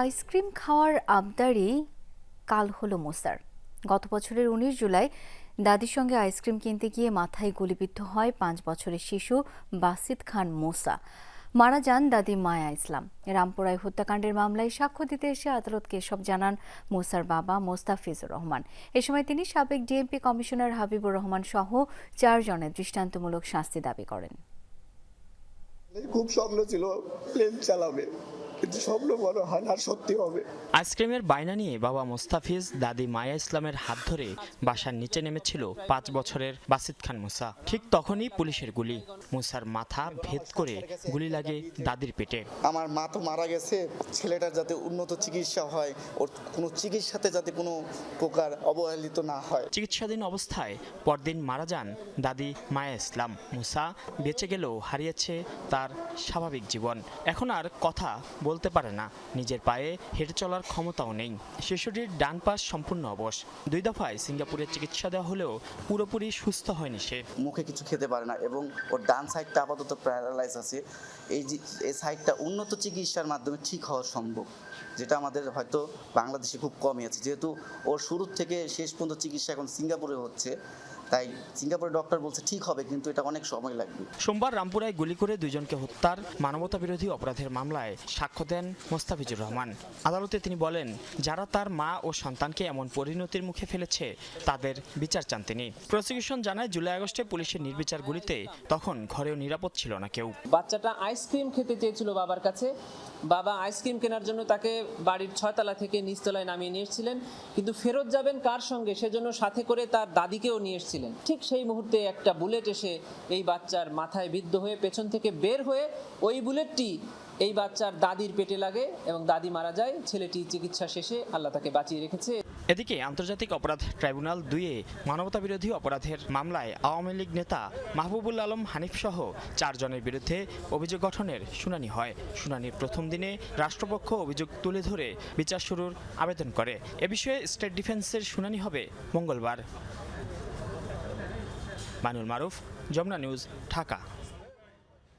Ice cream খাওয়ার আবদারি কাল হলো মোসার। গত বছরের উনিশ জুলাই দাদির সঙ্গে আইসক্রিম কিনতে গিয়ে মাথায় গুলিবিদ্ধ হয় পাঁচ বছরের শিশু বাসিদ খান মোসা। মারা যান দাদি মায়া ইসলাম। রামপুরায় হত্যাকাণ্ডের মামলায় সাক্ষ্য দিতে এসে আদালতকে এসব জানান, মোসার বাবা মোস্তাফিজুর রহমান। এ সময় তিনি সাবেক ডিএমপি কমিশনার হাবিবুর রহমান সহ চারজনের দৃষ্টান্তমূলক শাস্তি দাবি করেন। খুব স্বপ্ন ছিল প্লেন চালাবে। কিন্তু স্বপ্ন বড় হয় না সত্যি হবে। আইসক্রিমের বায়না নিয়ে বাবা মোস্তাফিজ দাদি মায়া ইসলামের হাত ধরে বাসার নিচে নেমেছিল পাঁচ বছরের বাসিদ খান মুসা। ঠিক তখনই পুলিশের গুলি। মুসার মাথা ভেদ করে গুলি লাগে দাদির পেটে। আমার মা তো মারা গেছে ছেলেটার যাতে উন্নত চিকিৎসা হয় ওর কোনো চিকিৎসাতে যাতে কোনো প্রকার অবহেলিত না হয়। চিকিৎসাধীন অবস্থায় পরদিন মারা যান দাদি মায়া ইসলাম। মুসা বেঁচে গেলেও হারিয়েছে তার স্বাভাবিক জীবন। এখন আর কথা বলতে পারে না। নিজের পায়ে হেঁটে চলার ক্ষমতাও নেই। শিশুটির ডান পাশ সম্পূর্ণ অবশ। দুই দফায় সিঙ্গাপুরে চিকিৎসা দেওয়া হলেও পুরোপুরি সুস্থ হয়নি সে। মুখে কিছু খেতে পারে না এবং ওর ডান সাইডটা আপাতত প্যারালাইজ আছে। এই এই সাইডটা উন্নত চিকিৎসার মাধ্যমে ঠিক হওয়া সম্ভব, যেটা আমাদের হয়তো বাংলাদেশে খুব কমই আছে। যেহেতু ওর শুরু থেকে শেষ পর্যন্ত চিকিৎসা এখন সিঙ্গাপুরে হচ্ছে তাই সিঙ্গাপুরের ডক্টর বলছে ঠিক হবে কিন্তু এটা অনেক সময় লাগবে। সোমবার রামপুরায় গুলি করে দুইজনকে হত্যার মানবতা বিরোধী অপরাধের মামলায় সাক্ষ্য দেন মোস্তাফিজুর রহমান। আদালতে তিনি বলেন যারা তার মা ও সন্তানকে এমন পরিণতির মুখে ফেলেছে তাদের বিচার চান তিনি। প্রসিকিউশন জানায় জুলাই আগস্টে পুলিশের নির্বিচার গুলিতে তখন ঘরেও নিরাপদ ছিল না কেউ। বাচ্চাটা আইসক্রিম খেতে চেয়েছিল বাবার কাছে বাবা আইসক্রিম কেনার জন্য তাকে বাড়ির ছয়তলা থেকে নিচতলায় নামিয়ে নিয়ে এসেছিলেন। কিন্তু ফেরত যাবেন কার সঙ্গে? সেজন্য সাথে করে তার দাদিকেও নিয়ে এসেছিলেন। ঠিক সেই মুহূর্তে একটা বুলেট এসে এই বাচ্চার মাথায় বিদ্ধ হয়ে পেছন থেকে বের হয়ে ওই বুলেটটি এই বাচ্চার দাদির পেটে লাগে এবং দাদি মারা যায়। ছেলেটি চিকিৎসা শেষে আল্লাহ তাকে বাঁচিয়ে রেখেছে। এদিকে আন্তর্জাতিক অপরাধ ট্রাইব্যুনাল দুইয়ে মানবতা বিরোধী অপরাধের মামলায় আওয়ামী লীগ নেতা মাহবুবুল আলম হানিফ সহ চারজনের বিরুদ্ধে অভিযোগ গঠনের শুনানি হয়। শুনানির প্রথম দিনে রাষ্ট্রপক্ষ অভিযোগ তুলে ধরে বিচার শুরুর আবেদন করে। এ বিষয়ে স্টেট ডিফেন্সের শুনানি হবে মঙ্গলবার। মানুল মারুফ, যমুনা নিউজ, ঢাকা।